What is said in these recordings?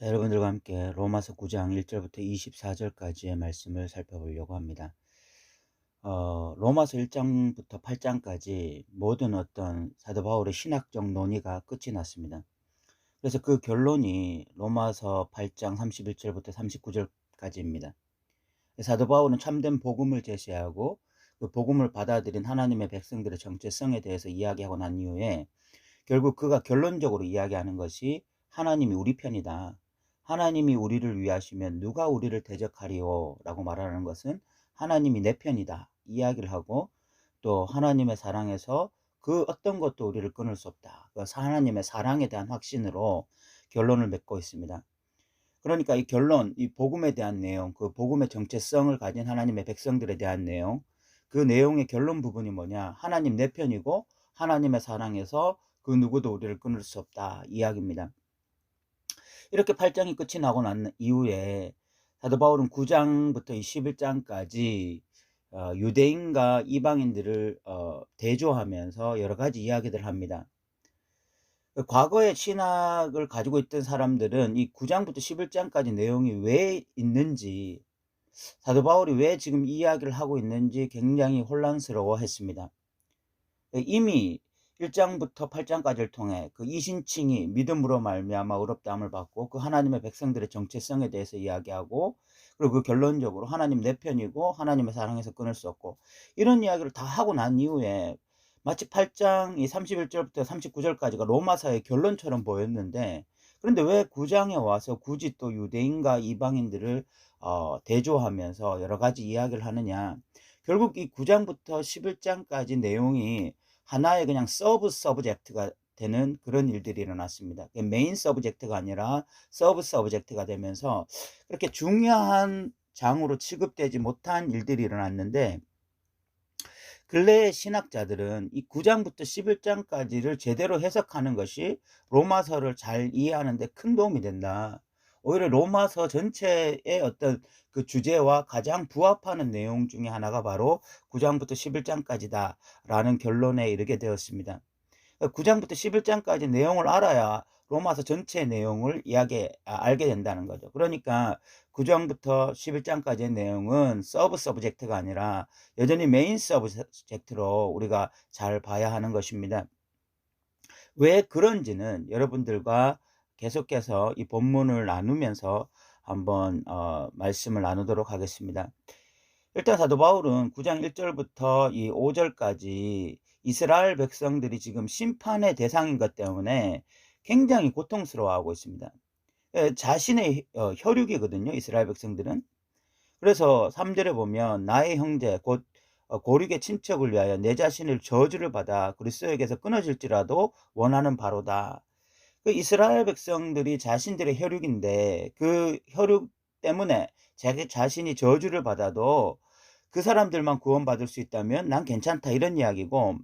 자, 여러분들과 함께 로마서 9장 1절부터 24절까지의 말씀을 살펴보려고 합니다. 어, 로마서 1장부터 8장까지 모든 어떤 사도 바울의 신학적 논의가 끝이 났습니다. 그래서 그 결론이 로마서 8장 31절부터 39절까지입니다. 사도 바울은 참된 복음을 제시하고 그 복음을 받아들인 하나님의 백성들의 정체성에 대해서 이야기하고 난 이후에 결국 그가 결론적으로 이야기하는 것이 하나님이 우리 편이다. 하나님이 우리를 위하시면 누가 우리를 대적하리요? 라고 말하는 것은 하나님이 내 편이다. 이야기를 하고 또 하나님의 사랑에서 그 어떤 것도 우리를 끊을 수 없다. 그 하나님의 사랑에 대한 확신으로 결론을 맺고 있습니다. 그러니까 이 결론, 이 복음에 대한 내용, 그 복음의 정체성을 가진 하나님의 백성들에 대한 내용, 그 내용의 결론 부분이 뭐냐? 하나님 내 편이고 하나님의 사랑에서 그 누구도 우리를 끊을 수 없다. 이야기입니다. 이렇게 8장이 끝이 나고 난 이후에 사도 바울은 9장부터 21장까지 어, 유대인과 이방인들을 어, 대조하면서 여러 가지 이야기들을 합니다. 과거의 신학을 가지고 있던 사람들은 이 9장부터 11장까지 내용이 왜 있는지 사도 바울이 왜 지금 이야기를 하고 있는지 굉장히 혼란스러워 했습니다. 이미 1장부터 8장까지를 통해 그 이신칭이 믿음으로 말미암아 의롭다함을 받고 그 하나님의 백성들의 정체성에 대해서 이야기하고 그리고 그 결론적으로 하나님 내 편이고 하나님의 사랑에서 끊을 수 없고 이런 이야기를 다 하고 난 이후에 마치 8장 이 31절부터 39절까지가 로마사의 결론처럼 보였는데 그런데 왜 9장에 와서 굳이 또 유대인과 이방인들을 어, 대조하면서 여러 가지 이야기를 하느냐? 결국 이 9장부터 11장까지 내용이 하나의 그냥 서브 서브젝트가 되는 그런 일들이 일어났습니다. 메인 서브젝트가 아니라 서브 서브젝트가 되면서 그렇게 중요한 장으로 취급되지 못한 일들이 일어났는데 근래의 신학자들은 이 9장부터 11장까지를 제대로 해석하는 것이 로마서를 잘 이해하는 데 큰 도움이 된다. 오히려 로마서 전체의 어떤 그 주제와 가장 부합하는 내용 중에 하나가 바로 9장부터 11장까지다 라는 결론에 이르게 되었습니다. 9장부터 11장까지 내용을 알아야 로마서 전체 내용을 이야기, 아, 알게 된다는 거죠. 그러니까 9장부터 11장까지의 내용은 서브 서브젝트가 아니라 여전히 메인 서브젝트로 우리가 잘 봐야 하는 것입니다. 왜 그런지는 여러분들과 계속해서 이 본문을 나누면서 한번 어, 말씀을 나누도록 하겠습니다. 일단 사도 바울은 9장 1절부터 이 5절까지 이스라엘 백성들이 지금 심판의 대상인 것 때문에 굉장히 고통스러워하고 있습니다. 예, 자신의 어, 혈육이거든요. 이스라엘 백성들은. 그래서 3절에 보면 나의 형제 곧 어, 고륙의 친척을 위하여 내 자신을 저주를 받아 그리스도에게서 끊어질지라도 원하는 바로다. 그 이스라엘 백성들이 자신들의 혈육인데 그 혈육 때문에 자기 자신이 저주를 받아도 그 사람들만 구원받을 수 있다면 난 괜찮다 이런 이야기고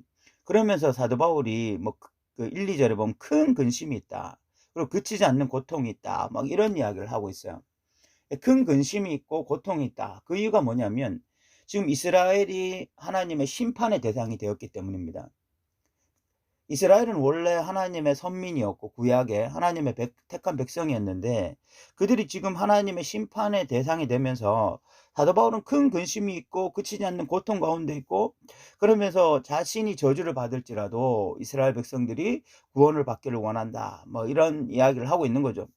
그러면서 사도 바울이 뭐 그 1, 2절에 보면 큰 근심이 있다. 그리고 그치지 않는 고통이 있다. 막 이런 이야기를 하고 있어요. 큰 근심이 있고 고통이 있다. 그 이유가 뭐냐면 지금 이스라엘이 하나님의 심판의 대상이 되었기 때문입니다. 이스라엘은 원래 하나님의 선민이었고 구약의 하나님의 백, 택한 백성이었는데 그들이 지금 하나님의 심판의 대상이 되면서 사도 바울은 큰 근심이 있고 그치지 않는 고통 가운데 있고 그러면서 자신이 저주를 받을지라도 이스라엘 백성들이 구원을 받기를 원한다. 뭐 이런 이야기를 하고 있는 거죠.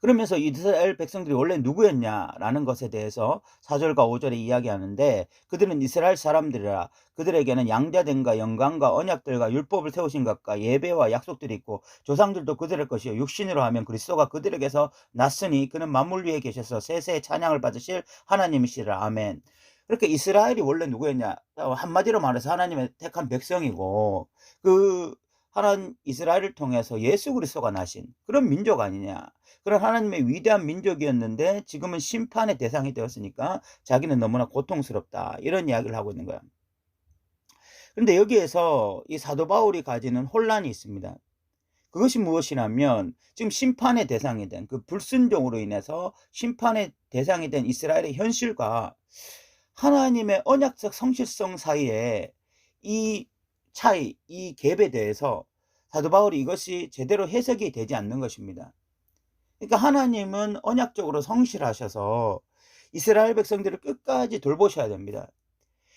그러면서 이스라엘 백성들이 원래 누구였냐라는 것에 대해서 4절과 5절에 이야기하는데 그들은 이스라엘 사람들이라 그들에게는 양자됨과 영광과 언약들과 율법을 세우신 것과 예배와 약속들이 있고 조상들도 그들의 것이요 육신으로 하면 그리스도가 그들에게서 났으니 그는 만물 위에 계셔서 세세의 찬양을 받으실 하나님이시라 아멘. 그렇게 이스라엘이 원래 누구였냐? 한마디로 말해서 하나님의 택한 백성이고 그 하나님 이스라엘을 통해서 예수 그리스도가 나신 그런 민족 아니냐. 그런 하나님의 위대한 민족이었는데 지금은 심판의 대상이 되었으니까 자기는 너무나 고통스럽다. 이런 이야기를 하고 있는 거야. 그런데 여기에서 이 사도 바울이 가지는 혼란이 있습니다. 그것이 무엇이냐면 지금 심판의 대상이 된 그 불순종으로 인해서 심판의 대상이 된 이스라엘의 현실과 하나님의 언약적 성실성 사이에 이 차이, 이 갭에 대해서 사도 바울이 이것이 제대로 해석이 되지 않는 것입니다. 그러니까 하나님은 언약적으로 성실하셔서 이스라엘 백성들을 끝까지 돌보셔야 됩니다.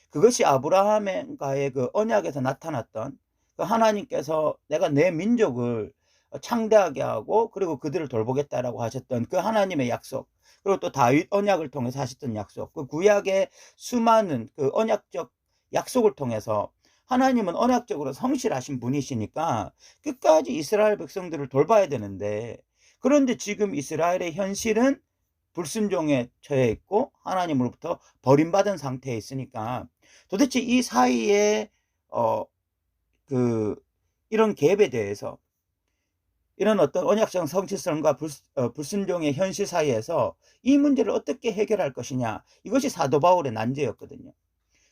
그것이 아브라함과의 그 언약에서 나타났던 그 하나님께서 내가 내 민족을 창대하게 하고 그리고 그들을 돌보겠다라고 하셨던 그 하나님의 약속 그리고 또 다윗 언약을 통해서 하셨던 약속 그 구약의 수많은 그 언약적 약속을 통해서 하나님은 언약적으로 성실하신 분이시니까 끝까지 이스라엘 백성들을 돌봐야 되는데 그런데 지금 이스라엘의 현실은 불순종에 처해 있고 하나님으로부터 버림받은 상태에 있으니까 도대체 이 사이에 어 그 이런 갭에 대해서 이런 어떤 언약적 성실성과 불, 어, 불순종의 현실 사이에서 이 문제를 어떻게 해결할 것이냐 이것이 사도 바울의 난제였거든요.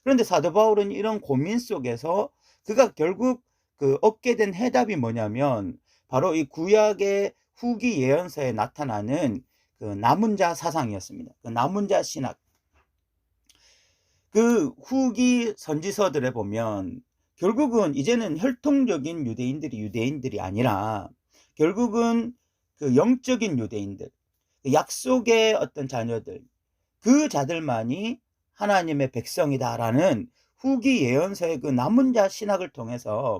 그런데 사도 바울은 이런 고민 속에서 그가 결국 그 얻게 된 해답이 뭐냐면 바로 이 구약의 후기 예언서에 나타나는 그 남은 자 사상이었습니다. 그 남은 자 신학. 그 후기 선지서들에 보면 결국은 이제는 혈통적인 유대인들이 유대인들이 아니라 결국은 그 영적인 유대인들, 그 약속의 어떤 자녀들, 그 자들만이 하나님의 백성이다라는 후기 예언서의 그 남은 자 신학을 통해서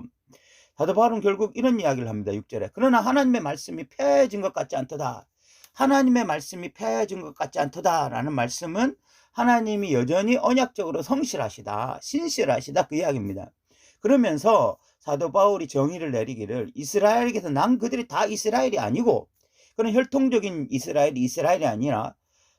사도 바울은 결국 이런 이야기를 합니다. 6절에. 그러나 하나님의 말씀이 폐해진 것 같지 않도다. 하나님의 말씀이 폐해진 것 같지 않도다라는 말씀은 하나님이 여전히 언약적으로 성실하시다, 신실하시다 그 이야기입니다. 그러면서 사도 바울이 정의를 내리기를 이스라엘에게서 난 그들이 다 이스라엘이 아니고 그런 혈통적인 이스라엘이 이스라엘이 아니라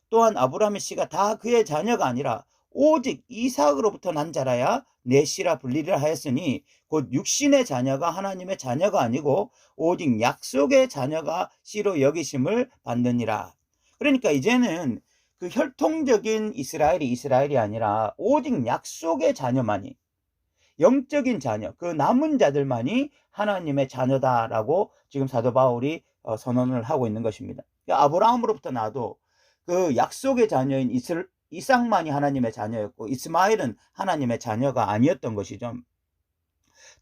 또한 아브라함의 씨가 다 그의 자녀가 아니라 오직 이삭으로부터 난 자라야 내 씨라 불리리라 하였으니 곧 육신의 자녀가 하나님의 자녀가 아니고 오직 약속의 자녀가 씨로 여기심을 받느니라. 그러니까 이제는 그 혈통적인 이스라엘이 이스라엘이 아니라 오직 약속의 자녀만이 영적인 자녀, 그 남은 자들만이 하나님의 자녀다라고 지금 사도 바울이 어, 선언을 하고 있는 것입니다. 그러니까 아브라함으로부터 나도 그 약속의 자녀인 이슬, 이삭만이 하나님의 자녀였고 이스마엘은 하나님의 자녀가 아니었던 것이죠.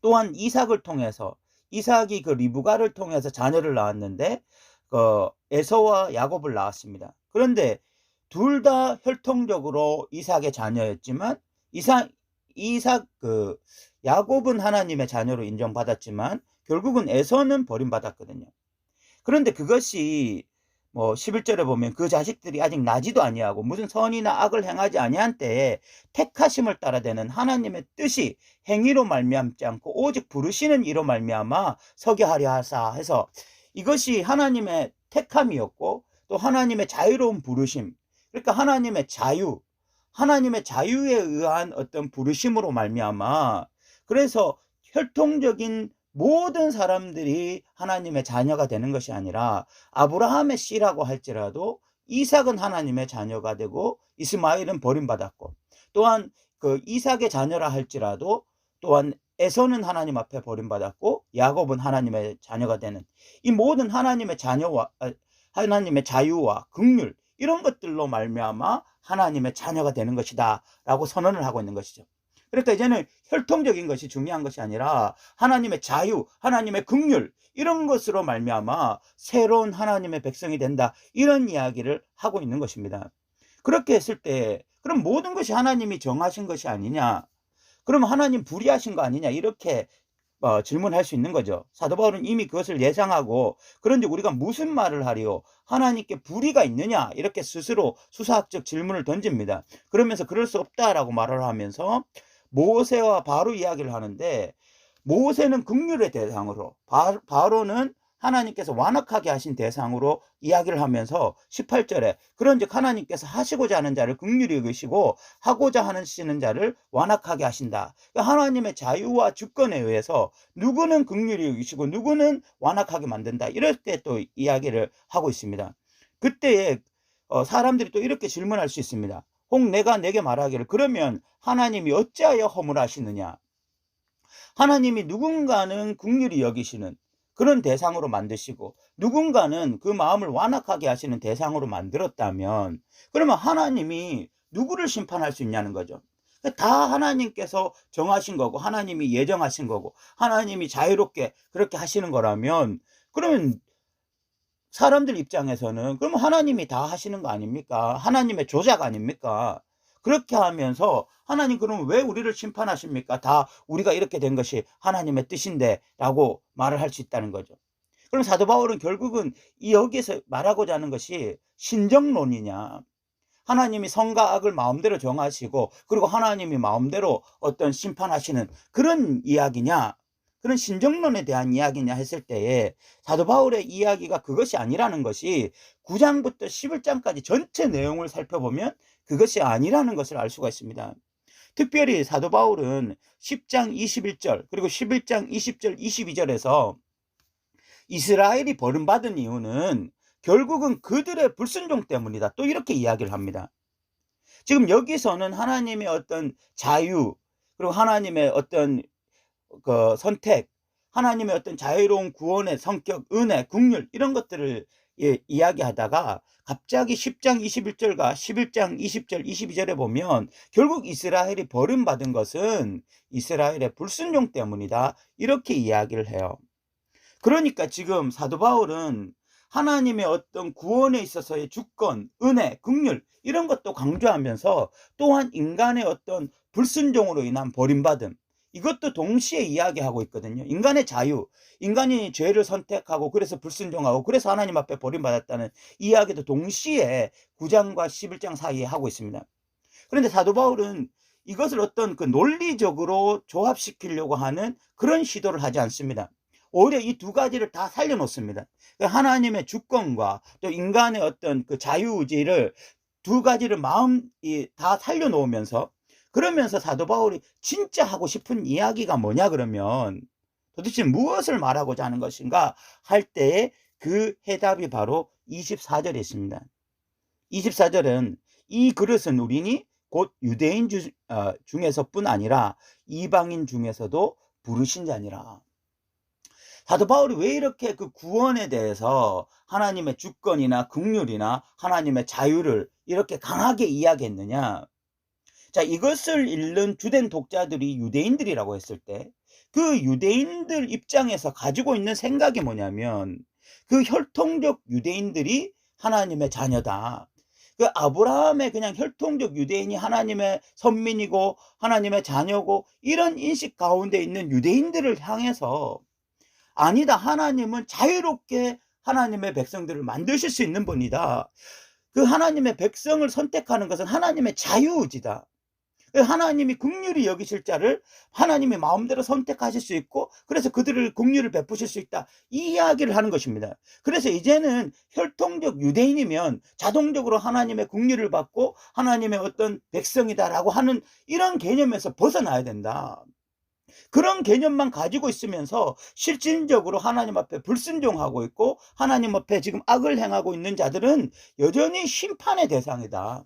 또한 이삭을 통해서 이삭이 그 리브가를 통해서 자녀를 낳았는데 그 에서와 야곱을 낳았습니다. 그런데 둘 다 혈통적으로 이삭의 자녀였지만 이삭 이삭 그 야곱은 하나님의 자녀로 인정받았지만 결국은 에서는 버림받았거든요. 그런데 그것이 뭐 11절에 보면 그 자식들이 아직 나지도 아니하고 무슨 선이나 악을 행하지 아니한 때에 택하심을 따라 되는 하나님의 뜻이 행위로 말미암지 않고 오직 부르시는 이로 말미암아 서게 하려 하사 해서 이것이 하나님의 택함이었고 또 하나님의 자유로운 부르심 그러니까 하나님의 자유 하나님의 자유에 의한 어떤 부르심으로 말미암아 그래서 혈통적인 모든 사람들이 하나님의 자녀가 되는 것이 아니라 아브라함의 씨라고 할지라도 이삭은 하나님의 자녀가 되고 이스마엘은 버림받았고 또한 그 이삭의 자녀라 할지라도 또한 에서는 하나님 앞에 버림받았고 야곱은 하나님의 자녀가 되는 이 모든 하나님의 자녀와 아, 하나님의 자유와 긍휼 이런 것들로 말미암아 하나님의 자녀가 되는 것이다라고 선언을 하고 있는 것이죠. 그러니까 이제는 혈통적인 것이 중요한 것이 아니라 하나님의 자유, 하나님의 긍휼 이런 것으로 말미암아 새로운 하나님의 백성이 된다. 이런 이야기를 하고 있는 것입니다. 그렇게 했을 때 그럼 모든 것이 하나님이 정하신 것이 아니냐? 그럼 하나님 불의하신 거 아니냐? 이렇게 어, 질문할 수 있는 거죠. 사도 바울은 이미 그것을 예상하고 그런데 우리가 무슨 말을 하리요? 하나님께 불의가 있느냐? 이렇게 스스로 수사학적 질문을 던집니다. 그러면서 그럴 수 없다라고 말을 하면서 모세와 바로 이야기를 하는데 모세는 극률의 대상으로 바, 바로는 하나님께서 완악하게 하신 대상으로 이야기를 하면서 18절에 그런즉 하나님께서 하시고자 하는 자를 극률히 여기시고 하고자 하시는 자를 완악하게 하신다. 그러니까 하나님의 자유와 주권에 의해서 누구는 극률히 여기시고 누구는 완악하게 만든다. 이렇게 또 이야기를 하고 있습니다. 그때에 어, 사람들이 또 이렇게 질문할 수 있습니다. 혹 내가 내게 말하기를 그러면 하나님이 어찌하여 허물하시느냐? 하나님이 누군가는 국률이 여기시는 그런 대상으로 만드시고 누군가는 그 마음을 완악하게 하시는 대상으로 만들었다면 그러면 하나님이 누구를 심판할 수 있냐는 거죠. 다 하나님께서 정하신 거고 하나님이 예정하신 거고 하나님이 자유롭게 그렇게 하시는 거라면 그러면 사람들 입장에서는 그럼 하나님이 다 하시는 거 아닙니까? 하나님의 조작 아닙니까? 그렇게 하면서 하나님 그럼 왜 우리를 심판하십니까? 다 우리가 이렇게 된 것이 하나님의 뜻인데 라고 말을 할 수 있다는 거죠. 그럼 사도 바울은 결국은 이 여기에서 말하고자 하는 것이 신정론이냐 하나님이 선과 악을 마음대로 정하시고 그리고 하나님이 마음대로 어떤 심판하시는 그런 이야기냐 그런 신정론에 대한 이야기냐 했을 때에 사도 바울의 이야기가 그것이 아니라는 것이 9장부터 11장까지 전체 내용을 살펴보면 그것이 아니라는 것을 알 수가 있습니다. 특별히 사도 바울은 10장 21절 그리고 11장 20절 22절에서 이스라엘이 버림받은 이유는 결국은 그들의 불순종 때문이다. 또 이렇게 이야기를 합니다. 지금 여기서는 하나님의 어떤 자유 그리고 하나님의 어떤 그 선택, 하나님의 어떤 자유로운 구원의 성격, 은혜, 국률 이런 것들을 예, 이야기하다가 갑자기 10장 21절과 11장 20절 22절에 보면 결국 이스라엘이 버림받은 것은 이스라엘의 불순종 때문이다. 이렇게 이야기를 해요. 그러니까 지금 사도 바울은 하나님의 어떤 구원에 있어서의 주권, 은혜, 긍휼 이런 것도 강조하면서 또한 인간의 어떤 불순종으로 인한 버림받음 이것도 동시에 이야기하고 있거든요. 인간의 자유, 인간이 죄를 선택하고 그래서 불순종하고 그래서 하나님 앞에 버림받았다는 이야기도 동시에 9장과 11장 사이에 하고 있습니다. 그런데 사도 바울은 이것을 어떤 그 논리적으로 조합시키려고 하는 그런 시도를 하지 않습니다. 오히려 이 두 가지를 다 살려놓습니다. 그 하나님의 주권과 또 인간의 어떤 그 자유의지를 두 가지를 마음 다 살려놓으면서 그러면서 사도 바울이 진짜 하고 싶은 이야기가 뭐냐 그러면 도대체 무엇을 말하고자 하는 것인가 할 때에 그 해답이 바로 24절에 있습니다. 24절은 이 그릇은 우리니 곧 유대인 주, 어, 중에서뿐 아니라 이방인 중에서도 부르신 자니라. 사도 바울이 왜 이렇게 그 구원에 대해서 하나님의 주권이나 긍휼이나 하나님의 자유를 이렇게 강하게 이야기했느냐? 자, 이것을 읽는 주된 독자들이 유대인들이라고 했을 때 그 유대인들 입장에서 가지고 있는 생각이 뭐냐면 그 혈통적 유대인들이 하나님의 자녀다. 그 아브라함의 그냥 혈통적 유대인이 하나님의 선민이고 하나님의 자녀고 이런 인식 가운데 있는 유대인들을 향해서 아니다. 하나님은 자유롭게 하나님의 백성들을 만드실 수 있는 분이다. 그 하나님의 백성을 선택하는 것은 하나님의 자유의지다. 그 하나님이 국률이 여기실 자를 하나님이 마음대로 선택하실 수 있고 그래서 그들을 국률을 베푸실 수 있다. 이 이야기를 하는 것입니다. 그래서 이제는 혈통적 유대인이면 자동적으로 하나님의 국률을 받고 하나님의 어떤 백성이다라고 하는 이런 개념에서 벗어나야 된다. 그런 개념만 가지고 있으면서 실질적으로 하나님 앞에 불순종하고 있고 하나님 앞에 지금 악을 행하고 있는 자들은 여전히 심판의 대상이다.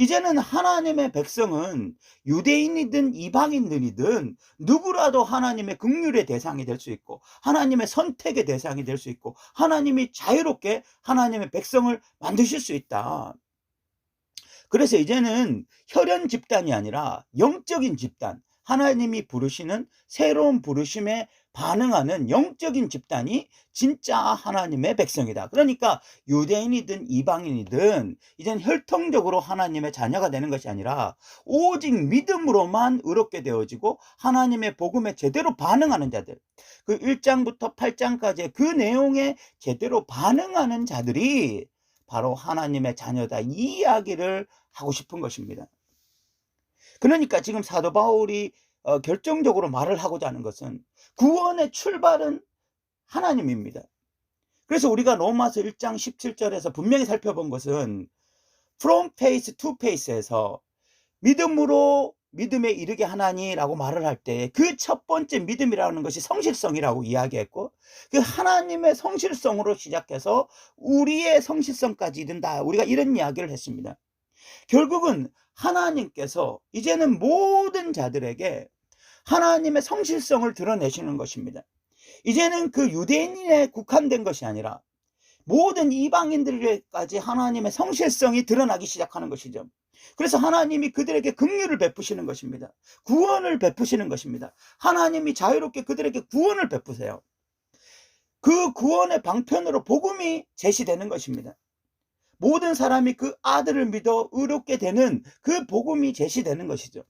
이제는 하나님의 백성은 유대인이든 이방인들이든 누구라도 하나님의 극률의 대상이 될 수 있고 하나님의 선택의 대상이 될 수 있고 하나님이 자유롭게 하나님의 백성을 만드실 수 있다. 그래서 이제는 혈연 집단이 아니라 영적인 집단, 하나님이 부르시는 새로운 부르심에 반응하는 영적인 집단이 진짜 하나님의 백성이다. 그러니까 유대인이든 이방인이든 이젠 혈통적으로 하나님의 자녀가 되는 것이 아니라 오직 믿음으로만 의롭게 되어지고 하나님의 복음에 제대로 반응하는 자들. 그 1장부터 8장까지의 그 내용에 제대로 반응하는 자들이 바로 하나님의 자녀다. 이 이야기를 하고 싶은 것입니다. 그러니까 지금 사도 바울이 어, 결정적으로 말을 하고자 하는 것은 구원의 출발은 하나님입니다. 그래서 우리가 로마서 1장 17절에서 분명히 살펴본 것은 from face to face에서 믿음으로 믿음에 이르게 하나니라고 말을 할 때 그 첫 번째 믿음이라는 것이 성실성이라고 이야기했고 그 하나님의 성실성으로 시작해서 우리의 성실성까지 이른다. 우리가 이런 이야기를 했습니다. 결국은 하나님께서 이제는 모든 자들에게 하나님의 성실성을 드러내시는 것입니다. 이제는 그 유대인에 국한된 것이 아니라 모든 이방인들에게까지 하나님의 성실성이 드러나기 시작하는 것이죠. 그래서 하나님이 그들에게 긍휼을 베푸시는 것입니다. 구원을 베푸시는 것입니다. 하나님이 자유롭게 그들에게 구원을 베푸세요. 그 구원의 방편으로 복음이 제시되는 것입니다. 모든 사람이 그 아들을 믿어 의롭게 되는 그 복음이 제시되는 것이죠.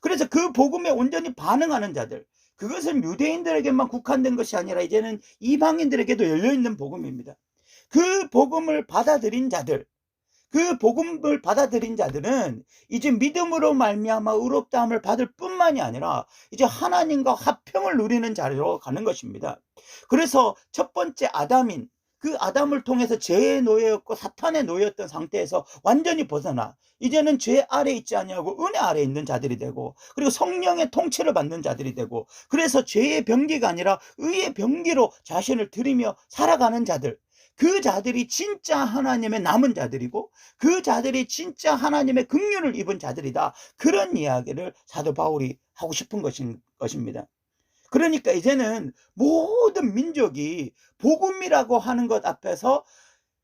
그래서 그 복음에 온전히 반응하는 자들, 그것은 유대인들에게만 국한된 것이 아니라 이제는 이방인들에게도 열려있는 복음입니다. 그 복음을 받아들인 자들, 그 복음을 받아들인 자들은 이제 믿음으로 말미암아 의롭다함을 받을 뿐만이 아니라 이제 하나님과 화평을 누리는 자리로 가는 것입니다. 그래서 첫 번째 아담인 그 아담을 통해서 죄의 노예였고 사탄의 노예였던 상태에서 완전히 벗어나 이제는 죄 아래 있지 아니하고 은혜 아래 있는 자들이 되고 그리고 성령의 통치를 받는 자들이 되고 그래서 죄의 병기가 아니라 의의 병기로 자신을 들이며 살아가는 자들 그 자들이 진짜 하나님의 남은 자들이고 그 자들이 진짜 하나님의 긍휼을 입은 자들이다. 그런 이야기를 사도 바울이 하고 싶은 것인, 것입니다. 그러니까 이제는 모든 민족이 복음이라고 하는 것 앞에서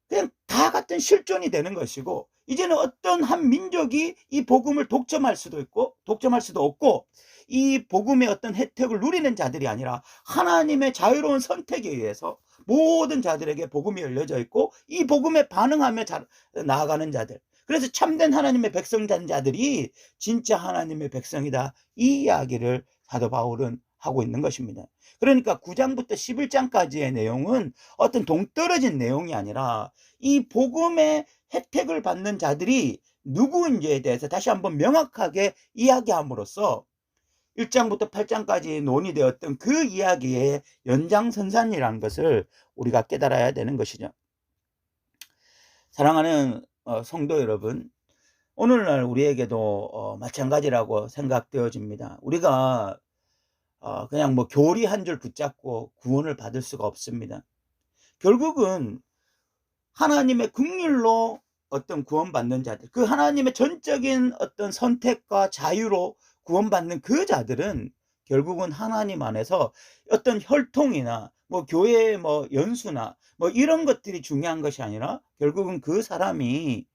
그냥 다 같은 실존이 되는 것이고 이제는 어떤 한 민족이 이 복음을 독점할 수도 있고 독점할 수도 없고 이 복음의 어떤 혜택을 누리는 자들이 아니라 하나님의 자유로운 선택에 의해서 모든 자들에게 복음이 열려져 있고 이 복음에 반응하며 자, 나아가는 자들. 그래서 참된 하나님의 백성된 자들이 진짜 하나님의 백성이다. 이 이야기를 사도 바울은 하고 있는 것입니다. 그러니까 9장부터 11장까지의 내용은 어떤 동떨어진 내용이 아니라 이 복음의 혜택을 받는 자들이 누구인지에 대해서 다시 한번 명확하게 이야기함으로써 1장부터 8장까지 논의되었던 그 이야기의 연장선상이라는 것을 우리가 깨달아야 되는 것이죠. 사랑하는 어, 성도 여러분, 오늘날 우리에게도 어, 마찬가지라고 생각되어집니다. 우리가 어, 그냥 뭐 교리 한 줄 붙잡고 구원을 받을 수가 없습니다. 결국은 하나님의 긍휼로 어떤 구원받는 자들, 그 하나님의 전적인 어떤 선택과 자유로 구원받는 그 자들은 결국은 하나님 안에서 어떤 혈통이나 뭐 교회의 뭐 연수나 뭐 이런 것들이 중요한 것이 아니라 결국은 그 사람이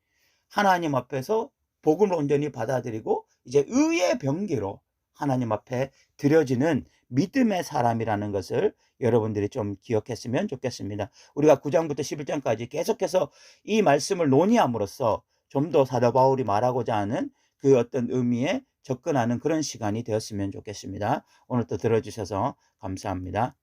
하나님 앞에서 복음을 온전히 받아들이고 이제 의의 병기로 하나님 앞에 드려지는 믿음의 사람이라는 것을 여러분들이 좀 기억했으면 좋겠습니다. 우리가 9장부터 11장까지 계속해서 이 말씀을 논의함으로써 좀 더 사도 바울이 말하고자 하는 그 어떤 의미에 접근하는 그런 시간이 되었으면 좋겠습니다. 오늘 또 들어주셔서 감사합니다.